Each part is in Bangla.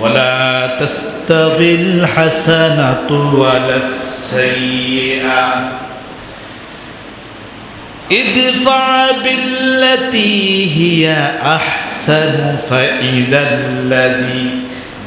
ولا تستوي الحسنة ولا السيئة ادفع بالتي هي أحسن فإذا الذي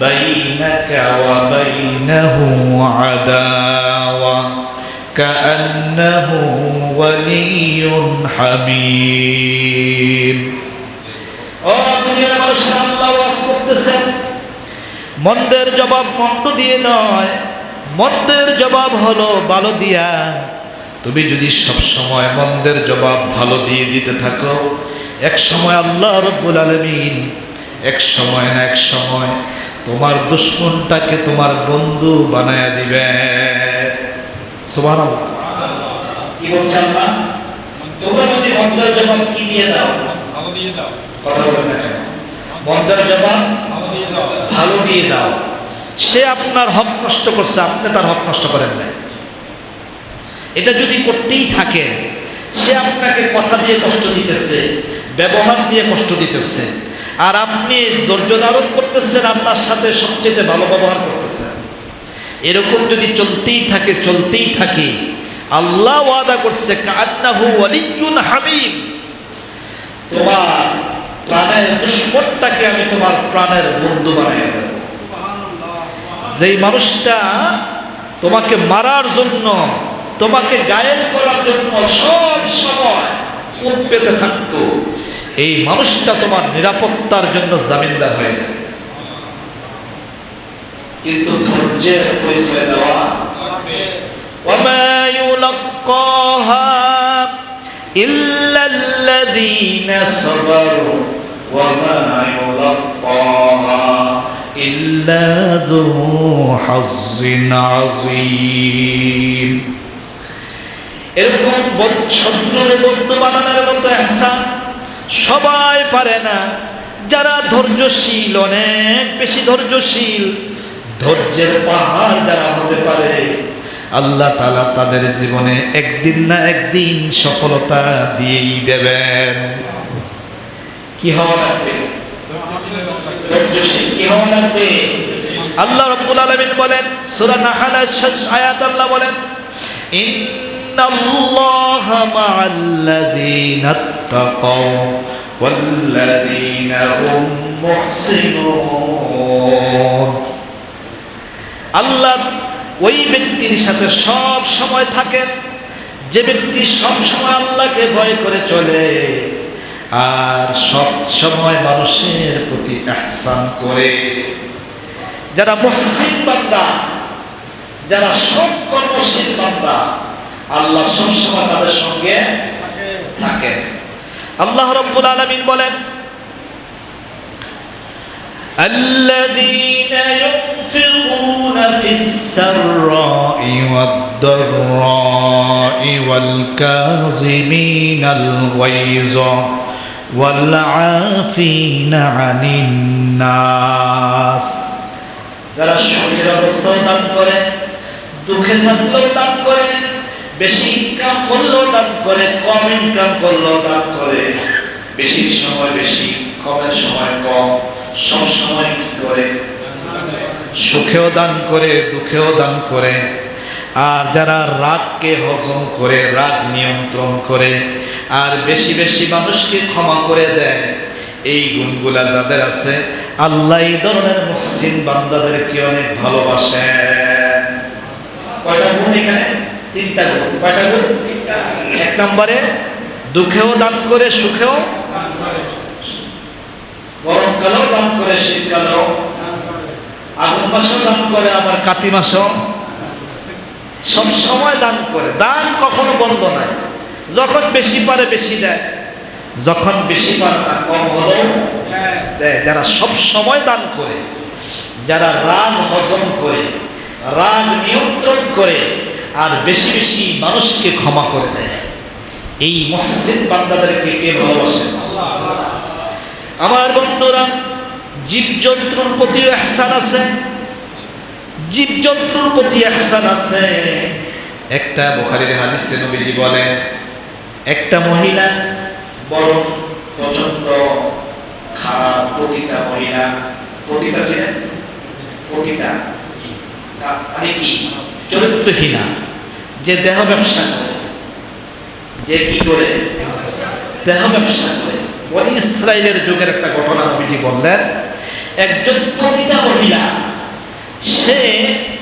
بينك وبينه عداوة كأنه ولي حميم ও দুনিয়ার মানুষের আল্লাহ ওয়াজ করতেছেন মন্দের জবাব মন্দ দিয়ে নয়। মন্দের জবাব হলো ভালো দিয়া। তুমি যদি সব সময় মন্দের জবাব ভালো দিয়ে দিতে থাকো এক সময় আল্লাহ রব্বুল আলমিন এক সময় না এক সময় তোমার দুশ্মনটাকে তোমার বন্ধু বানায় দিবে। সুবহানাল্লাহ। কি বলছে আল্লাহ? তোমরা যদি মন্দের জবাব কি দিয়ে দাও? ভালো দিয়ে দাও। কথা বলেন না মন্দের জবাব ভালো দিয়ে দাও। সে আপনার হক নষ্ট করছে, আপনি তার হক নষ্ট করেন নাই। এটা যদি করতেই থাকে সে আপনাকে কথা দিয়ে কষ্ট দিতেছে, ব্যবহার দিয়ে কষ্ট দিতেছে, আর আপনি ধৈর্য ধারণ করতেছেন, আপনার সাথে সবচেয়ে ভালো ব্যবহার করতেছেন। এরকম যদি চলতেই থাকে চলতেই থাকে, আল্লাহ ওয়াদা করছে কান্নাহু ওয়ালিয়ুন হামিম। তোমার প্রাণের দুষ্পটটাকে আমি তোমার প্রাণের বন্ধু বানিয়ে দেব। যেই মানুষটা তোমাকে মারার জন্য তোমাকে গায়েল করার জন্য সব সময় উপ পেতে থাকতো এই মানুষটা তোমার নিরাপত্তার জন্য জামিনদার হয়ে যাবে কিন্তু ধৈর্যের পরিচয় দেওয়া إلا الذين صبروا وما يلقاها إلا ذو حظ عظيم এরকম বন- শত্রুরে বন্ধু বানানোর মতো এহসান সবাই পারে না যারা ধৈর্যশীল অনেক বেশি ধৈর্যশীল ধৈর্যের পাহাড় যারা হতে পারে আল্লাহ তালা তাদের জীবনে একদিন না একদিন সফলতা দিয়েই দেবেন। কি হওয়া লাগবে? আল্লাহ রব্বুল আলামিন বলেন, সূরা নাহলের আয়াত আল্লাহ বলেন আল্লাহ ওই ব্যক্তির সাথে সব সময় থাকেন যে ব্যক্তি সব সময় আল্লাহকে ভয় করে চলে আর সব সময় মানুষের প্রতি আহসান করে যারা মহসিন বান্দা যারা সৎ কর্মশীল বান্দা আল্লাহ সব সময় তাদের সঙ্গে থাকেন আল্লাহ রব্বুল আলামিন বলেন الذين ينفقون في السراء والضراء والكاظمين الغيظ والعافين عن الناس যারা সুখের অবস্থাও দান করে দুঃখে থাকলেও দান করে বেশি ইনকাম করলেও দান করে কম ইনকাম করলেও দান করে বেশি সময় বেশি কমের সময় কম সব সময় কি করে সুখেও দান করে, দুঃখেও দান করে। আর যারা রাগকে হজম করে, রাগ নিয়ন্ত্রণ করে, আর বেশি বেশি মানুষকে ক্ষমা করে দেয়, এই গুণগুলা যাদের আছে, আল্লাহ এই ধরনের মুহসিন বান্দাদেরকে অনেক ভালোবাসেন কয়টা গুণ এখানে? তিনটা গুণ। কয়টা গুণ? এক নম্বরে, দুঃখেও দান করে, সুখেও গরমকালেও দান করে, শীতকালেও। আগুন মাসেও দান করে, আবার কাতি মাসেও। সব সময় দান করে। দান কখনো বন্ধ নাই। যখন বেশি পারে, বেশি দেয়। যখন বেশি পারে না কম হলেও দেয়। যারা সব সময় দান করে, যারা রাগ হজম করে, রাগ নিয়ন্ত্রণ করে, আর বেশি বেশি মানুষকে ক্ষমা করে দেয়। এই মহসিন বান্দাদেরকে কে ভালোবাসে? আমার বন্ধুরা জীবজন্তুর প্রতি এহসান আছে। জীবজন্তুর প্রতি এহসান আছে। একটা বোখারির হাদিসে নবীজি বলেন, একটা মহিলা বড় প্রচণ্ড খারাপ পতিতা মহিলা। পতিতা ছিলেন পতিতা মানে কি? চরিত্রহীনা। যে দেহ ব্যবসা করে। যে কি করে? দেহ ব্যবসা করে। বনি ইসরায়েলের যুগের একটা ঘটনা নবীজি বললেন একজন পতিতা মহিলা, সে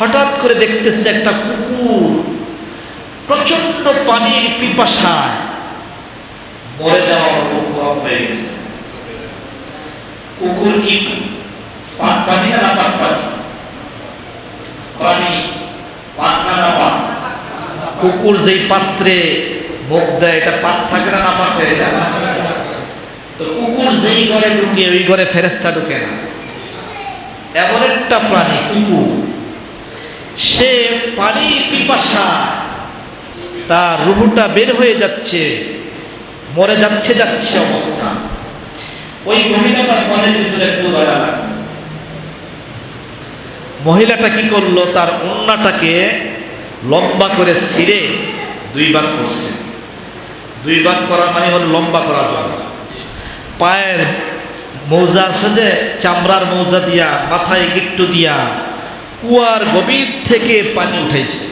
হঠাৎ করে দেখতেছে একটা কুকুর প্রচণ্ড পানির পিপাসায় কুকুর পান কুকুর যেই পাত্রে মুখ দেয়, এটা পাত থাকে না না হয়ে যায় তো কুকুর যেই ঘরে ঢুকে, ওই ঘরে ফেরেস্তা ঢুকে না। এমন একটা প্রাণী, কুকুর। সে পানি পিপাসা, তার রুহুটা বের হয়ে যাচ্ছে, মরে যাচ্ছে যাচ্ছে অবস্থা। ওই মহিলাটার মনের ভিতরে মহিলাটা কি করল? তার অন্যটাকে লম্বা করে ছিঁড়ে দুই ভাগ করছে। দুই ভাগ করা মানে হলো লম্বা জন্য পায়ের মৌজা আছে যে, চামড়ার মৌজা দিয়া, মাথায় গিট্টু দিয়া, কুয়ার গভীর থেকে পানি উঠাইছে।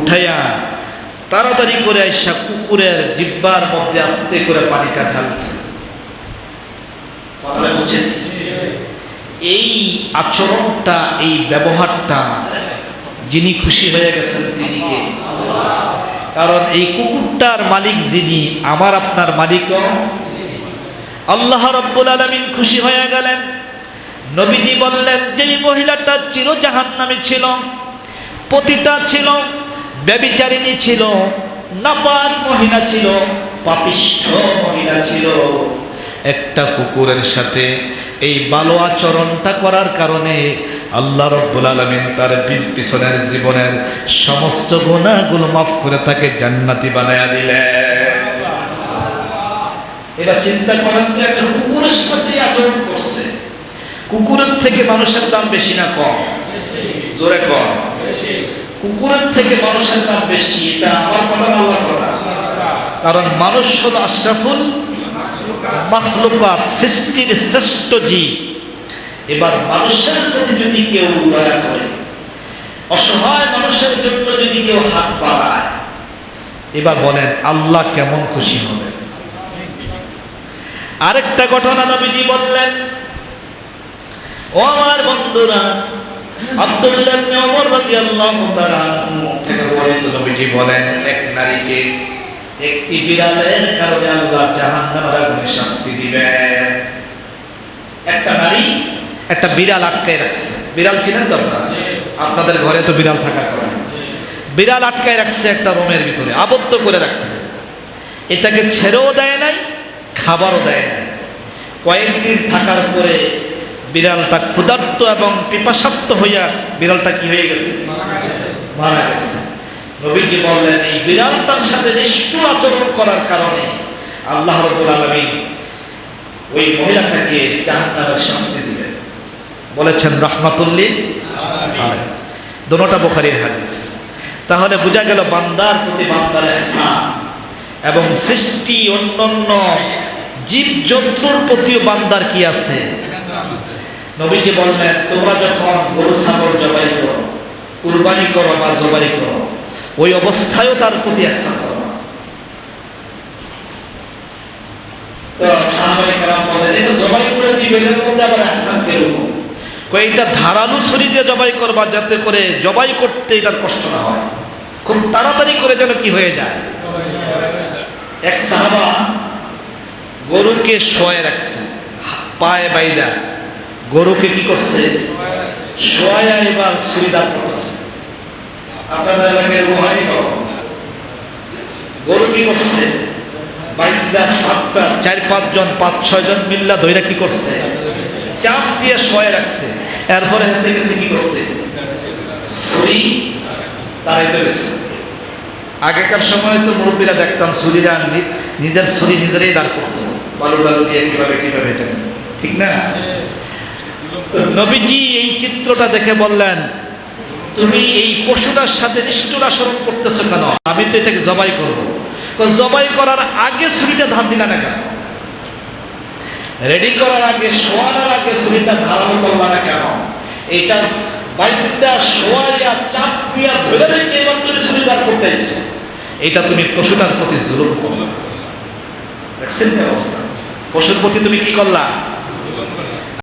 উঠাইয়া তাড়াতাড়ি করে আইসা কুকুরের জিব্বার মধ্যে আস্তে করে পানিটা ঢালছে। এই আচরণটা, এই ব্যবহারটা যিনি খুশি হয়ে গেছেন, তিনি কারণ এই কুকুরটার মালিক যিনি, আমার আপনার মালিকও আল্লাহ রব্বুল আলমিন খুশি হয়ে গেলেন। নবীজি বললেন যে মহিলাটা চির জাহান্নামী ছিল, পতিতা ছিল, ব্যবিচারিণী ছিল, নাপাক মহিলা ছিল, পাপিষ্ঠ মহিলা ছিল, একটা কুকুরের সাথে এই ভালো আচরণটা করার কারণে আল্লাহ রব্বুল আলমিন তার পিছ পিছনের জীবনের সমস্ত গুণাগুলো মাফ করে তাকে জান্নাতি বানায়া দিলেন। এবার চিন্তা করেন যে একটা কুকুরের সাথে আচরণ করছে। কুকুরের থেকে মানুষের দাম বেশি না কম? জোরে কম। কুকুরের থেকে মানুষের দাম বেশি, এটা আমার কথা না আল্লাহর কথা? কারণ মানুষ হলো আশরাফুল মাখলুকাত, সৃষ্টির শ্রেষ্ঠ জীব। এবার মানুষের প্রতি যদি কেউ দয়া করে, অসহায় মানুষের জন্য যদি কেউ হাত বাড়ায়, এবার বলেন, আল্লাহ কেমন খুশি হবে? আরেকটা ঘটনা নবীজি বললেন। ও আমার বন্ধুরা আব্দুল্লাহ ইবনে ওমর রাদিয়াল্লাহু তাআলা থেকে বর্ণিত নবীজি বলেন এক নারীকে একটি বিড়ালের কারণে আল্লাহ জাহান্নামের আগুনে শাস্তি দিবেন একটা নারী একটা বিড়াল আটকায় রাখছে। বিড়াল চিনেন তো আপনারা? আপনাদের ঘরে তো বিড়াল থাকার কথা। বিড়াল আটকায় রাখছে একটা রুমের ভিতরে আবদ্ধ করে রাখছে। এটাকে ছেড়েও দেয় নাই খাবারও দেয় নাই কয়েকদিন থাকার পরে বিড়ালটা ক্ষুধার্ত এবং পিপাসার্ত হইয়া বিড়ালটা কি হয়ে গেছে? মারা গেছে। নবীজি বললেন, এই বিড়ালটার সাথে নিষ্ঠুর আচরণ করার কারণে আল্লাহ রব্বুল আলামিন ওই মহিলাটাকে জাহান্নামের শাস্তি দিলেন বলেছেন রহমাতুল্লিল আলাইহি। দোনোটা বুখারীর হাদিস। তাহলে বোঝা গেল বান্দার প্রতি বান্দার এবং সৃষ্টি অন্যান্য জীব জন্তুর প্রতিও বান্দার কি আছে? নবীজি বললেন, তোমরা যখন গরু, ছাগল জবাই করো, কুরবানি করো বা জবাই করো, ওই অবস্থায়ও তার প্রতি একসাথ করো এটা ধারালু ছুরি দিয়ে জবাই করবা, যাতে করে জবাই করতে এটার কষ্ট না হয়। খুব তাড়াতাড়ি করে যেন কি হয়ে যায়? এক সাহাবা গরুকে শোয়ে রাখছে। পায়ে বাইদা। গরুকে কি করছে? শোয়া এবার সুবিধার করতেছে আপনাদের এলাকায় রোহানি গরু কি করছে? বাইদা, সাতটা, চার, পাঁচজন, পাঁচ ছয় জন মিল্লা ধৈরা কি করছে? চাপ দিয়ে শোয়ে রাখছে। এরপরে হাতে গেছে কি করতে? ছুরি দাঁড়াইতে গেছে। আগেকার সময় তো মুরব্বীরা দেখতাম, ছুরিরা নি- নিজের ছুরি নিজেরাই দাঁড় করতো। বালু বালু দিয়ে কীভাবে কীভাবে এটা ঠিক না? নবীজি এই চিত্রটা দেখে বললেন, তুমি এই পশুটার সাথে নিষ্ঠুর আচরণ করতেছো কেন? আমি তো এটাকে জবাই করব। জবাই করার আগে ছুরিটা ধার দিলা না কেন? রেডি করার আগে, শোয়ানোর আগে ছুরিটা ধারণ করলা না কেন? এটা বাইকটা শোয়াইয়া চাপ দিয়া ধরে রেখে এবার তুমি সুবিধার করতে আইছো এটা তুমি পশুটার প্রতি জুলুম করলা দেখছেন অবস্থা? পশুর প্রতি তুমি কি করলা?